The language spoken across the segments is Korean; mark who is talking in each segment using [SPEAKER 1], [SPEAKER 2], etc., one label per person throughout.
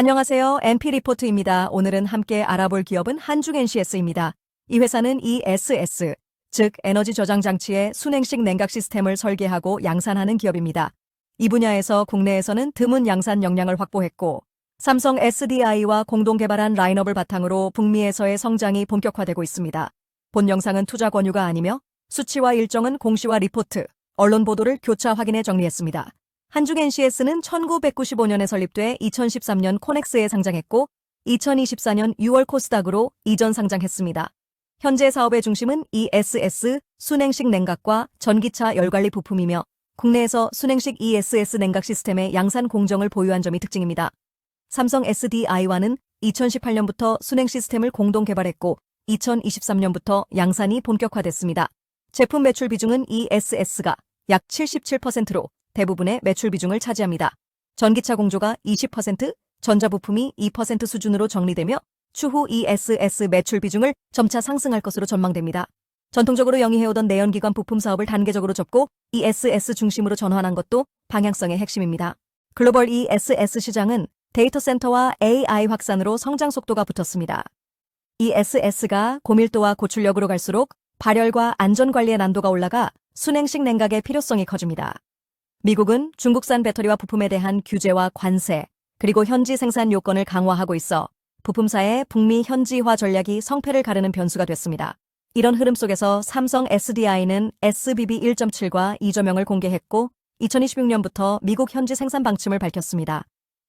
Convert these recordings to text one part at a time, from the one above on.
[SPEAKER 1] 안녕하세요. MP 리포트입니다. 오늘은 함께 알아볼 기업은 한중NCS입니다. 이 회사는 ESS, 즉 에너지 저장 장치의 순행식 냉각 시스템을 설계하고 양산하는 기업입니다. 이 분야에서 국내에서는 드문 양산 역량을 확보했고 삼성 SDI와 공동 개발한 라인업을 바탕으로 북미에서의 성장이 본격화되고 있습니다. 본 영상은 투자 권유가 아니며 수치와 일정은 공시와 리포트, 언론 보도를 교차 확인해 정리했습니다. 한중 NCS는 1995년에 설립돼 2013년 코넥스에 상장했고 2024년 6월 코스닥으로 이전 상장했습니다. 현재 사업의 중심은 ESS 순행식 냉각과 전기차 열관리 부품이며 국내에서 순행식 ESS 냉각 시스템의 양산 공정을 보유한 점이 특징입니다. 삼성 SDI와는 2018년부터 순행 시스템을 공동 개발했고 2023년부터 양산이 본격화됐습니다. 제품 매출 비중은 ESS가 약 77%로 대부분의 매출 비중을 차지합니다. 전기차 공조가 20%, 전자부품이 2% 수준으로 정리되며 추후 ESS 매출 비중을 점차 상승할 것으로 전망됩니다. 전통적으로 영위해오던 내연기관 부품 사업을 단계적으로 접고 ESS 중심으로 전환한 것도 방향성의 핵심입니다. 글로벌 ESS 시장은 데이터 센터와 AI 확산으로 성장 속도가 붙었습니다. ESS가 고밀도와 고출력으로 갈수록 발열과 안전 관리의 난도가 올라가 순행식 냉각의 필요성이 커집니다. 미국은 중국산 배터리와 부품에 대한 규제와 관세, 그리고 현지 생산 요건을 강화하고 있어 부품사의 북미 현지화 전략이 성패를 가르는 변수가 됐습니다. 이런 흐름 속에서 삼성 SDI는 SBB 1.7과 이조명을 공개했고 2026년부터 미국 현지 생산 방침을 밝혔습니다.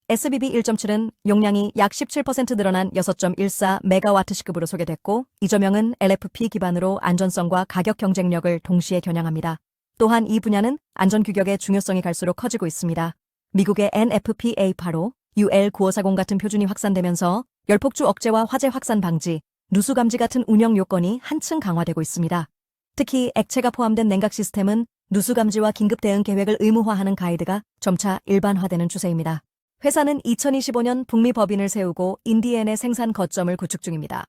[SPEAKER 1] SBB 1.7은 용량이 약 17% 늘어난 6.14메가와트시급으로 소개됐고 이조명은 LFP 기반으로 안전성과 가격 경쟁력을 동시에 겨냥합니다. 또한 이 분야는 안전 규격의 중요성이 갈수록 커지고 있습니다. 미국의 NFPA8로 UL9540 같은 표준이 확산되면서 열폭주 억제와 화재 확산 방지, 누수 감지 같은 운영 요건이 한층 강화되고 있습니다. 특히 액체가 포함된 냉각 시스템은 누수 감지와 긴급 대응 계획을 의무화하는 가이드가 점차 일반화되는 추세입니다. 회사는 2025년 북미 법인을 세우고 인디엔의 생산 거점을 구축 중입니다.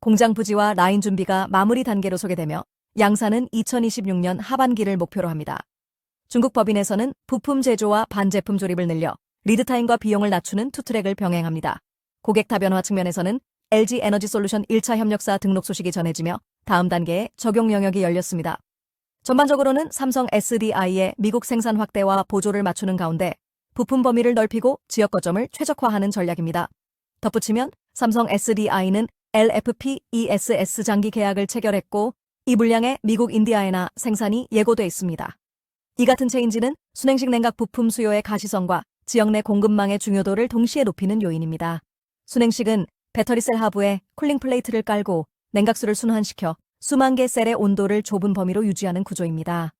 [SPEAKER 1] 공장 부지와 라인 준비가 마무리 단계로 소개되며 양산은 2026년 하반기를 목표로 합니다. 중국 법인에서는 부품 제조와 반제품 조립을 늘려 리드타임과 비용을 낮추는 투트랙을 병행합니다. 고객 다변화 측면에서는 LG 에너지 솔루션 1차 협력사 등록 소식이 전해지며 다음 단계의 적용 영역이 열렸습니다. 전반적으로는 삼성 SDI의 미국 생산 확대와 보조를 맞추는 가운데 부품 범위를 넓히고 지역 거점을 최적화하는 전략입니다. 덧붙이면 삼성 SDI는 LFP ESS 장기 계약을 체결했고 이 물량의 미국 인디아에나 생산이 예고돼 있습니다. 이 같은 체인지는 순행식 냉각 부품 수요의 가시성과 지역 내 공급망의 중요도를 동시에 높이는 요인입니다. 순행식은 배터리 셀 하부에 쿨링 플레이트를 깔고 냉각수를 순환시켜 수만 개 셀의 온도를 좁은 범위로 유지하는 구조입니다.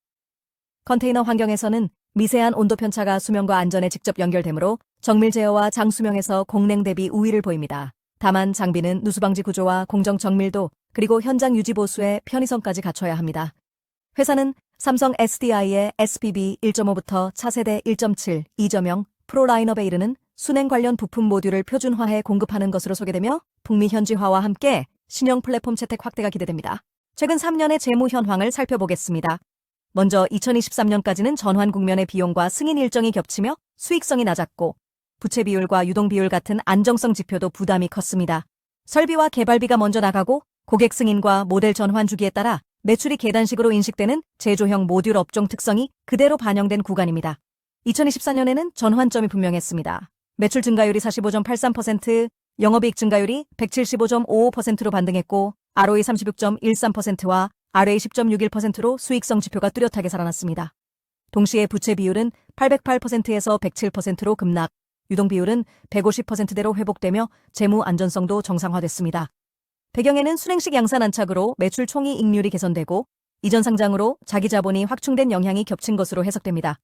[SPEAKER 1] 컨테이너 환경에서는 미세한 온도 편차가 수명과 안전에 직접 연결되므로 정밀 제어와 장수명에서 공냉 대비 우위를 보입니다. 다만 장비는 누수방지 구조와 공정 정밀도 그리고 현장 유지 보수의 편의성까지 갖춰야 합니다. 회사는 삼성 SDI의 SPB 1.5부터 차세대 1.7, 2.0 프로 라인업에 이르는 순행 관련 부품 모듈을 표준화해 공급하는 것으로 소개되며 북미 현지화와 함께 신형 플랫폼 채택 확대가 기대됩니다. 최근 3년의 재무 현황을 살펴보겠습니다. 먼저 2023년까지는 전환 국면의 비용과 승인 일정이 겹치며 수익성이 낮았고 부채 비율과 유동 비율 같은 안정성 지표도 부담이 컸습니다. 설비와 개발비가 먼저 나가고 고객 승인과 모델 전환 주기에 따라 매출이 계단식으로 인식되는 제조형 모듈 업종 특성이 그대로 반영된 구간입니다. 2024년에는 전환점이 분명했습니다. 매출 증가율이 45.83%, 영업이익 증가율이 175.55%로 반등했고 ROE 36.13%와 RA 10.61%로 수익성 지표가 뚜렷하게 살아났습니다. 동시에 부채 비율은 808%에서 107%로 급락, 유동 비율은 150%대로 회복되며 재무 안전성도 정상화됐습니다. 배경에는 순행식 양산 안착으로 매출 총이 익률이 개선되고 이전 상장으로 자기 자본이 확충된 영향이 겹친 것으로 해석됩니다.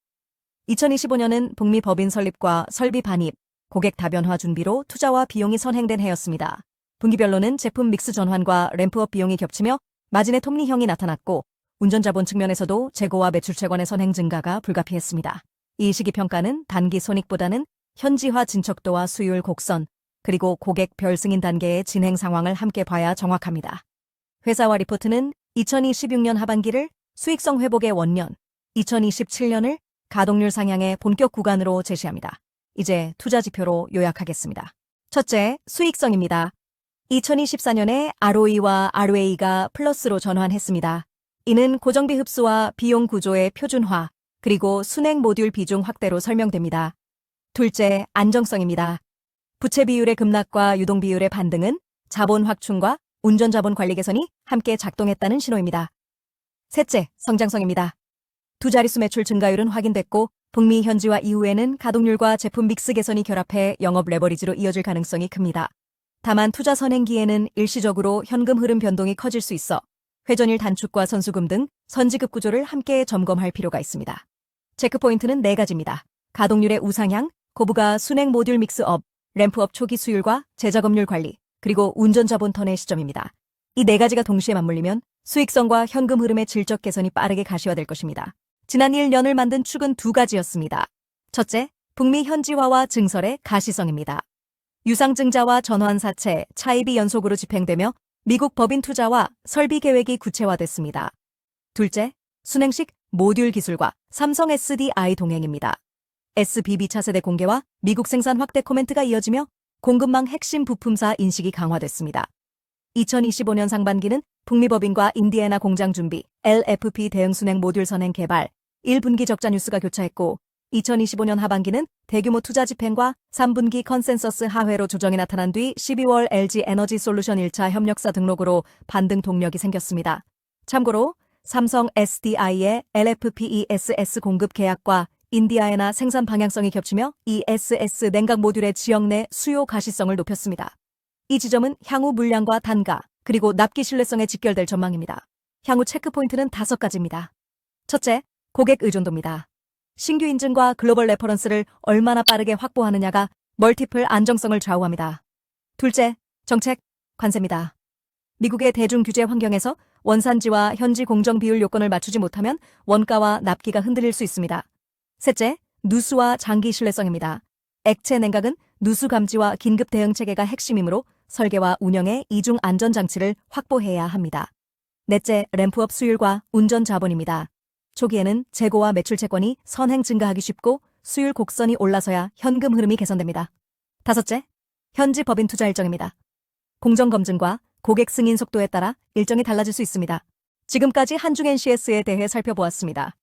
[SPEAKER 1] 2025년은 북미 법인 설립과 설비 반입, 고객 다변화 준비로 투자와 비용이 선행된 해였습니다. 분기별로는 제품 믹스 전환과 램프업 비용이 겹치며 마진의 톱니형이 나타났고 운전자본 측면에서도 재고와 매출 채권의 선행 증가가 불가피했습니다. 이 시기 평가는 단기 손익보다는 현지화 진척도와 수율 곡선, 그리고 고객 별승인 단계의 진행 상황을 함께 봐야 정확합니다. 회사와 리포트는 2026년 하반기를 수익성 회복의 원년, 2027년을 가동률 상향의 본격 구간으로 제시합니다. 이제 투자 지표로 요약하겠습니다. 첫째, 수익성입니다. 2024년에 ROE와 ROA가 플러스로 전환했습니다. 이는 고정비 흡수와 비용 구조의 표준화, 그리고 순행 모듈 비중 확대로 설명됩니다. 둘째, 안정성입니다. 부채 비율의 급락과 유동 비율의 반등은 자본 확충과 운전 자본 관리 개선이 함께 작동했다는 신호입니다. 셋째, 성장성입니다. 두 자릿수 매출 증가율은 확인됐고 북미 현지화 이후에는 가동률과 제품 믹스 개선이 결합해 영업 레버리지로 이어질 가능성이 큽니다. 다만 투자 선행기에는 일시적으로 현금 흐름 변동이 커질 수 있어 회전일 단축과 선수금 등 선지급 구조를 함께 점검할 필요가 있습니다. 체크포인트는 네 가지입니다. 가동률의 우상향, 고부가 순행 모듈 믹스 업, 램프업 초기 수율과 제작업률 관리, 그리고 운전자본 턴의 시점입니다. 이 네 가지가 동시에 맞물리면 수익성과 현금 흐름의 질적 개선이 빠르게 가시화될 것입니다. 지난 1년을 만든 축은 두 가지였습니다. 첫째, 북미 현지화와 증설의 가시성입니다. 유상증자와 전환사채, 차입이 연속으로 집행되며 미국 법인 투자와 설비 계획이 구체화됐습니다. 둘째, 순행식 모듈 기술과 삼성 SDI 동행입니다. SBB 차세대 공개와 미국 생산 확대 코멘트가 이어지며 공급망 핵심 부품사 인식이 강화됐습니다. 2025년 상반기는 북미 법인과 인디애나 공장 준비, LFP 대응 순행 모듈 선행 개발, 1분기 적자 뉴스가 교차했고 2025년 하반기는 대규모 투자 집행과 3분기 컨센서스 하회로 조정이 나타난 뒤 12월 LG 에너지 솔루션 1차 협력사 등록으로 반등 동력이 생겼습니다. 참고로 삼성 SDI의 LFPESS 공급 계약과 인디아에나 생산 방향성이 겹치며 ESS 냉각 모듈의 지역 내 수요 가시성을 높였습니다. 이 지점은 향후 물량과 단가, 그리고 납기 신뢰성에 직결될 전망입니다. 향후 체크포인트는 다섯 가지입니다. 첫째, 고객 의존도입니다. 신규 인증과 글로벌 레퍼런스를 얼마나 빠르게 확보하느냐가 멀티플 안정성을 좌우합니다. 둘째, 정책, 관세입니다. 미국의 대중 규제 환경에서 원산지와 현지 공정 비율 요건을 맞추지 못하면 원가와 납기가 흔들릴 수 있습니다. 셋째, 누수와 장기 신뢰성입니다. 액체 냉각은 누수 감지와 긴급 대응 체계가 핵심이므로 설계와 운영의 이중 안전 장치를 확보해야 합니다. 넷째, 램프업 수율과 운전 자본입니다. 초기에는 재고와 매출 채권이 선행 증가하기 쉽고 수율 곡선이 올라서야 현금 흐름이 개선됩니다. 다섯째, 현지 법인 투자 일정입니다. 공정 검증과 고객 승인 속도에 따라 일정이 달라질 수 있습니다. 지금까지 한중 NCS에 대해 살펴보았습니다.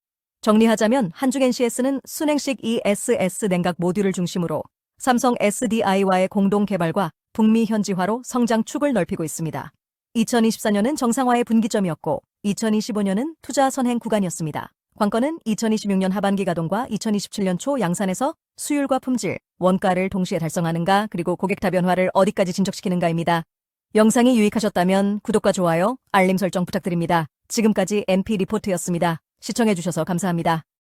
[SPEAKER 1] 정리하자면 한중 NCS는 순행식 ESS 냉각 모듈을 중심으로 삼성 SDI와의 공동 개발과 북미 현지화로 성장 축을 넓히고 있습니다. 2024년은 정상화의 분기점이었고 2025년은 투자 선행 구간이었습니다. 관건은 2026년 하반기 가동과 2027년 초 양산에서 수율과 품질, 원가를 동시에 달성하는가 그리고 고객 다변화를 어디까지 진척시키는가입니다. 영상이 유익하셨다면 구독과 좋아요, 알림 설정 부탁드립니다. 지금까지 MP 리포트였습니다. 시청해주셔서 감사합니다.